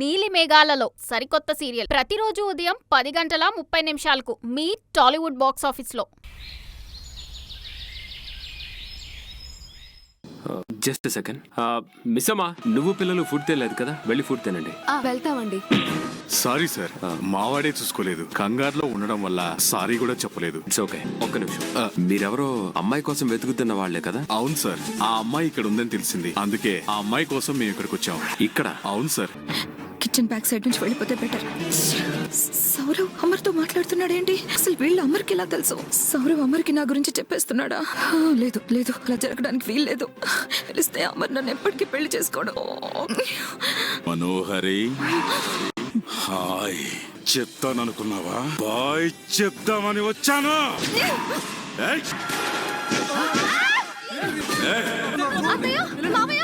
నీలి మేఘాలలో సరికొత్త సీరియల్. ప్రతిరోజు ఉదయం పది గంటల ముప్పై నిమిషాలకు మీ టాలీవుడ్ బాక్స్ ఆఫీస్లో. Just second. మిస్ అమ్మా నువ్వు పిల్లలు ఫుడ్ తినలేదు కదా వెళ్ళి ఫుడ్ తినండి. వెళ్తామండి. సారీ సార్ మావాడే చూసుకోలేదు. కంగారులో ఉండడం వల్ల సారీ కూడా చెప్పలేదు. ఇట్స్ ఓకే ఒక్క నిమిషం. మీరెవరో అమ్మాయి కోసం వెతుకుతున్న వాళ్ళే కదా? అవును సార్ ఆ అమ్మాయి ఇక్కడ ఉందని తెలిసింది. అందుకే ఆ అమ్మాయి కోసం మేము ఇక్కడికి వచ్చాం. ఇక్కడ? అవును సార్. కిచెన్ బ్యాక్ సైడ్ నుంచి వెళ్ళిపోతే బెటర్ సౌరవ్ అమర్తో మాట్లాడుతున్నాడేంటి? అసలు వీళ్ళు అమర్కి ఎలా తెలుసు? సౌరవ్ అమర్కి నా గురించి చెప్పేస్తున్నాడా? లేదు లేదు. అలా జరగడానికి వీలు లేదు తెలిస్తే అమర్ నన్ను ఎప్పటికీ పెళ్ళి చేసుకోవడం మనోహరి హాయ్. చెప్తాననుకున్నావా? బాయ్ చెప్దామని వచ్చాను. మామయ్య!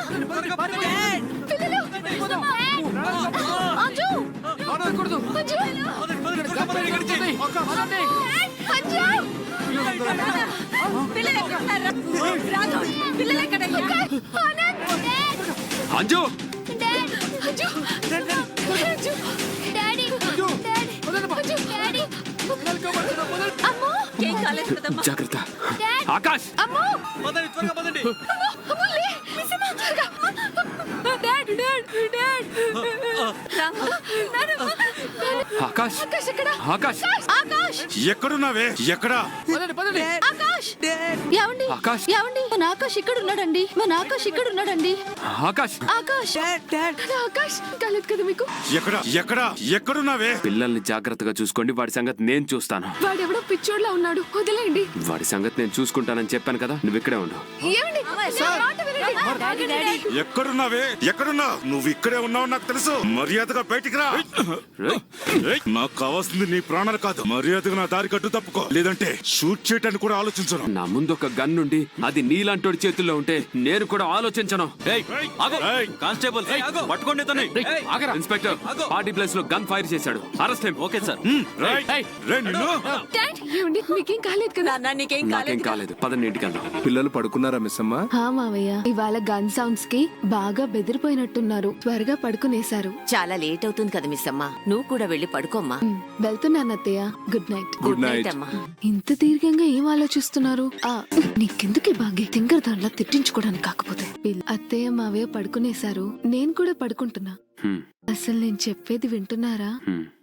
అంజు జాగ్రత్త డాడ్! ఆకాష్ త్వరగా! Dad, dad, dad! నానమ్మ, నాన్న. ఆకాష్. ఆకాష్ ఎక్కడ? ఆకాష్. ఎక్కడున్నావే? ఎక్కడా? ఆకాష్! ఏమండి? ఆకాష్. ఏమండి? మన ఆకాష్ ఇక్కడ ఉన్నాడండి మన ఆకాష్ ఇక్కడ ఉన్నాడండి ఆకాష్! ఆకాష్ నా ఆకాష్! కాలేదు కదా మీకు? ఎక్కడ? ఎక్కడ? ఎక్కడున్నావే? పిల్లల్ని జాగ్రత్తగా చూసుకోండి వాడి సంగతి నేను చూస్తాను. వాడెవడో పిచ్చోడ్లా ఉన్నాడు. వదిలేయండి. వాడి సంగతి నేను చూసుకుంటానని చెప్పాను కదా నువ్వు ఇక్కడే ఉండు. ఏమండి? నా మాట వినండి. ఎక్కడున్నావే? ఎక్కడున్నా నువ్వు ఇక్కడే ఉన్నావు నాకు తెలుసు. మర్యాదగా బయటికి రా. రేయ్, ఏయ్, నాకు కావాల్సింది నీ ప్రాణాలు కాదు. మర్యాదగా నా దారి కట్టు తప్పుకో. లేదంటే షూట్ చేయటానికి కూడా ఆలోచించను. నా ముందు ఒక గన్ ఉండి అది నీలాంటోడి చేతుల్లో ఉంటే నేను కూడా ఆలోచించను. ఏయ్, కానిస్టేబుల్ పట్టుకోండి. ఇన్స్పెక్టర్ పార్టీ ప్లేస్లో గన్ ఫైర్ చేశాడు. Arrest okay sir. మీకేం కాలేదు కదా? నాకేం కాలేదు వెళ్దాం పిల్లలు పడుకున్నారా మిస్ అమ్మ? హా మావయ్య. ఇవాళ గన్ సౌండ్స్కి బాగా బెదిరిపోయినట్టున్నారు. త్వరగా పడుకునేశారు. చాలా లేట్ అవుతుంది కదా మిస్ అమ్మా. నువ్వు కూడా వెళ్ళి పడుకోమ్మా. వెళ్తున్నాను అత్తయ్య. Good night. Good night. అమ్మా. ఇంత దీర్ఘంగా ఏం ఆలోచిస్తున్నారు? ఆ నీకెందుకే బాగే తింగర్ దాంట్లో తిట్టించుకోవడానికి కాకపోతే. అత్తయ్య మావయ్య పడుకునేశారు. నేను కూడా పడుకుంటున్నా. అసలు నేను చెప్పేది వింటున్నారా.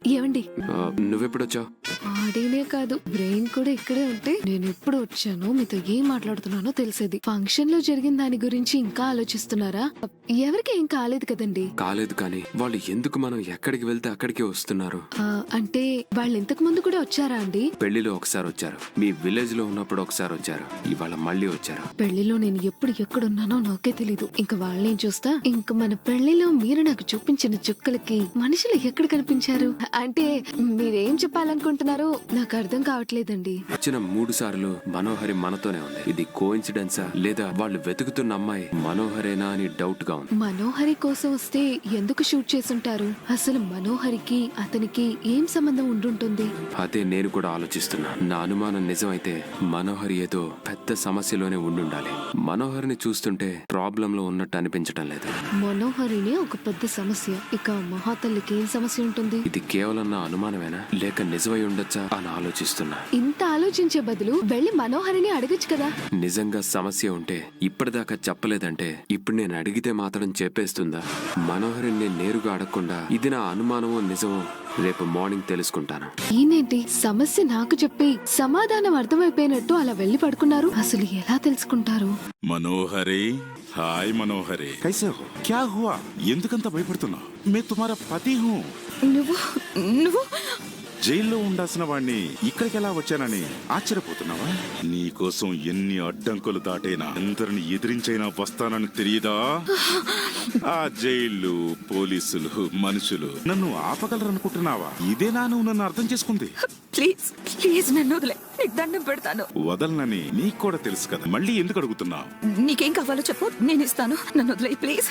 ఏమండి? ఆ, నువ్వెప్పుడు వచ్చావు బాడీనే కాదు బ్రెయిన్ కూడా ఇక్కడే ఉంటే నేను ఎప్పుడు వచ్చానో మీతో ఏం మాట్లాడుతున్నానో తెలిసేది. ఫంక్షన్లో జరిగిన దాని గురించి ఇంకా ఆలోచిస్తున్నారా? ఎవరికి ఏం కాలేదు కదండి? కాలేదు కానీ వాళ్ళు ఎందుకు మనం ఎక్కడికి వెళ్తే అక్కడికే వస్తున్నారు? ఆ, అంటే వాళ్ళు ఇంతకు ముందు కూడా వచ్చారా అండి? పెళ్ళిలో ఒకసారి వచ్చారు. మీ విలేజ్లో ఉన్నప్పుడు ఒకసారి వచ్చారు. ఇవాళ మళ్ళీ వచ్చారు. పెళ్ళిలో నేను ఎప్పుడు ఎక్కడున్నానో నాకే తెలీదు. ఇంకా వాళ్ళని చూస్తా ఇంక మన పెళ్ళిలో మీరు నాకు చూపించిన చుక్కలకి మనుషులు ఎక్కడ కనిపించారు? అంటే మీరేం చెప్పాలనుకుంటున్నారో నాకు అర్థం కావట్లేదండి. వచ్చిన మూడు సార్లు మనోహరి మనతోనే ఉంది. ఇది కోఇన్సిడెన్సా లేదా వాళ్ళు వెతుకుతున్న అమ్మాయి మనోహరేనా అని డౌట్గా ఉంది. మనోహరి కోసం వస్తే ఎందుకు షూట్ చేసుంటారు? అసలు మనోహరికి అతనికి ఏం సంబంధం ఉండుంటుంది? అదే నేను కూడా ఆలోచిస్తున్నా. నా అనుమానం నిజమైతే మనోహరి ఏదో పెద్ద సమస్యలోనే ఉండుండాలి. మనోహరిని చూస్తుంటే ప్రాబ్లం లో ఉన్నట్టు అనిపించడం లేదు. మనోహరినే ఒక పెద్ద సమస్య. ఇక మహాతల్లికి ఏం సమస్య ఉంటుంది? ఇది కేవలం నా అనుమానమేనా? లేక నిజమై ఉండొచ్చా? అని ఆలోచిస్తున్నా. ఇంత ఆలోచించే బదులు వెళ్ళి మనోహరిని అడగచ్చు కదా. నిజంగా సమస్య ఉంటే ఇప్పటిదాకా చెప్పలేదంటే ఇప్పుడు నేను అడిగితే మాత్రం చెప్పేస్తుందా? మనోహరిని నేను నేరుగా అడగకుండా ఇది నా అనుమానమో నిజమో రేపు మార్నింగ్ తెలుసుకుంటాను. ఈయనేంటి? సమస్య నాకు చెప్పి సమాధానం అర్థమైపోయినట్టు అలా వెళ్ళి పడుకున్నారు. అసలు ఎలా తెలుసుకుంటారు? మనోహరి హాయ్ మనోహరి. కైసే హో క్యా హువా? ఎందుకంత భయపడుతున్నావు? మే తుమారా పతి నువ్వు నువ్వు? జైల్లో ఉండాల్సిన వాణ్ణి ఇక్కడికి ఎలా వచ్చానని ఆశ్చర్యపోతున్నావా? నీకోసం ఎన్ని అడ్డంకులు దాటైనా ఎందరిని ఎదిరించైనా వస్తానని తెలియదా ఆ జైళ్ళు పోలీసులు మనుషులు నన్ను ఆపగలరనుకుంటున్నావా? ఇదేనా నువ్వు నన్ను అర్థం చేసుకుంది? ప్లీజ్ ప్లీజ్ నన్ను వదిలే. నీకు దండం పెడతాను. వదలనని నీకు కూడా తెలుసు కదా. మళ్ళీ ఎందుకు అడుగుతున్నావు నీకేం కావాలో చెప్పు. నేను ఇస్తాను. నన్ను వదిలే ప్లీజ్.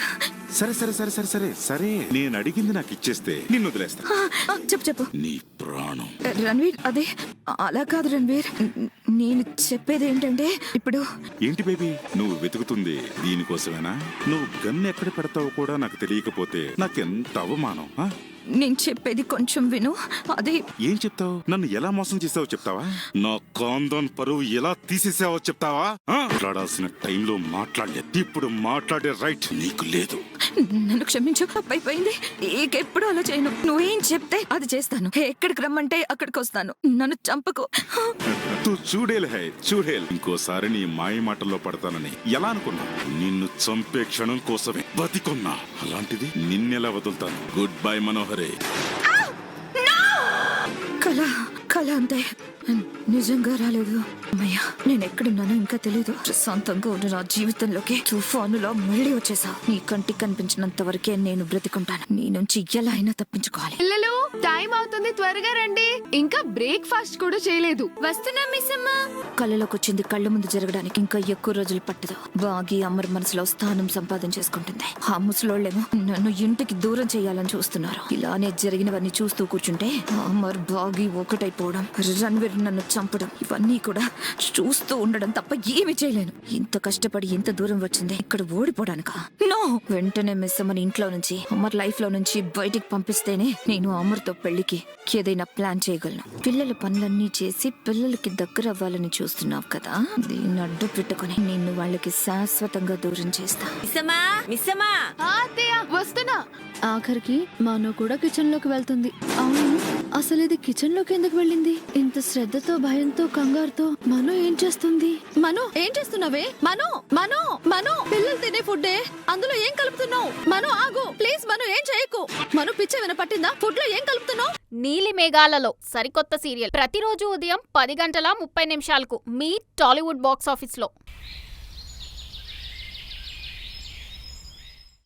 సరే సరే సరే సరే సరే సరే. నేను అడిగింది నాకు ఇచ్చేస్తే నిన్ను వదిలేస్తా. చెప్పు చెప్పు. నీ ప్రాణం. రణ్వీర్ అదే అలా కాదు రణ్వీర్. నేను చెప్పేది ఏంటంటే ఇప్పుడు ఏంటి బేబీ? నువ్వు వెతుకుతుంది దీనికోసమేనా? నువ్వు గన్ను ఎక్కడ పెడతావో కూడా నాకు తెలియకపోతే నాకెంత అవమానం ఆ? నేను చెప్పేది కొంచెం విను. అదే ఏం చెప్తావు? నన్ను ఎలా మోసం చేసావో చెప్తావా? నా కాందోన్ పరువు ఎలా తీసేసావో చెప్తావా? మాట్లాడాల్సిన టైంలో మాట్లాడలేదు ఇప్పుడు మాట్లాడే రైట్ నీకు లేదు. నన్ను క్షమించు అయిపోయింది ఎప్పుడు అలా చేయను. నువ్వేం చెప్తే అది చేస్తాను. ఎక్కడికి రమ్మంటే అక్కడికి వస్తాను. నన్ను చంపకు. తూ చూడేలు హై చూడేలు. ఇంకోసారి నీ మాయ మాటల్లో పడతానని ఎలా అనుకున్నా నిన్ను చంపే క్షణం కోసమే బతికున్నా. అలాంటిది నిన్నెలా వదులుతాను? గుడ్ బై మనోహరే కళ కళ అంతే. నిజంగా రాలేదు. అమ్మయ్యా నేను ఎక్కడున్నానో ఇంకా తెలియదు ప్రశాంతంగా ఉన్న నా జీవితంలోకి తుఫానులో మళ్ళీ వచ్చేసా. నీ కంటికి కనిపించినంత వరకే నేను బ్రతికుంటాను. నీ నుంచి ఎలా అయినా తప్పించుకోవాలి. పిల్లలు టైం అవుతుంది త్వరగా రండి. ఇంకా బ్రేక్ఫాస్ట్ కూడా చేయలేదు. వస్తున్నా మిస్ అమ్మా కళ్ళలోకి వచ్చింది కళ్ళ ముందు జరగడానికి ఇంకా ఎక్కువ రోజులు పట్టదు. బాగి అమర్ మనసులో స్థానం సంపాదించేసుకుంటుంది. ఆ ముసలోళ్ళేమో నన్ను ఇంటికి దూరం చేయాలని చూస్తున్నారు. ఇలానే జరిగినవన్నీ చూస్తూ కూర్చుంటే అమర్ బాగి ఒకటైపోవడం. రణ్వీర్ నన్ను చంపడం? ఇవన్నీ కూడా చూస్తూ ఉండడం తప్ప ఏమి చేయలేను. ఇంత కష్టపడి ఇంత దూరం వచ్చింది. ఇక్కడ ఓడిపోవడానికా నో! వెంటనే మిస్ అమ్మని ఇంట్లో నుంచి అమర్ లైఫ్లో నుంచి బయటికి పంపిస్తేనే నేను అమర్తో పెళ్ళికి ఏదైనా ప్లాన్ చేయగలను. పిల్లల పనులన్నీ చేసి పిల్లలకి దగ్గర అవ్వాలని చూస్తున్నావు కదా? దీన్ని అడ్డు పెట్టుకుని నిన్ను వాళ్ళకి శాశ్వతంగా దూరం చేస్తా. మిస్సమ్మా మిస్సమ్మా వస్తున్నా. ఆఖరికి మాను కూడా కిచెన్లోకి వెళ్తుంది. అవును అసలు ఇది కిచెన్లోకి ఎందుకు వెళ్ళింది? ఇంత శ్రద్ధతో భయంతో కంగారుతో మను ఏం చేస్తుంది? మను ఏం చేస్తున్నావే? మను మను మను పిల్లలు తినే ఫుడ్డే? అందులో ఏం కలుపుతున్నావు? మను ఆగు ప్లీజ్ మను ఏం చేయకు? మను పిచ్చ విన పట్టిందా? ఫుడ్లో ఏం కలుపుతున్నావు? నీలి మేఘాలలో సరికొత్త సీరియల్. ప్రతిరోజు ఉదయం పది గంటల ముప్పై నిమిషాలకు మీ టాలీవుడ్ బాక్స్ ఆఫీస్లో.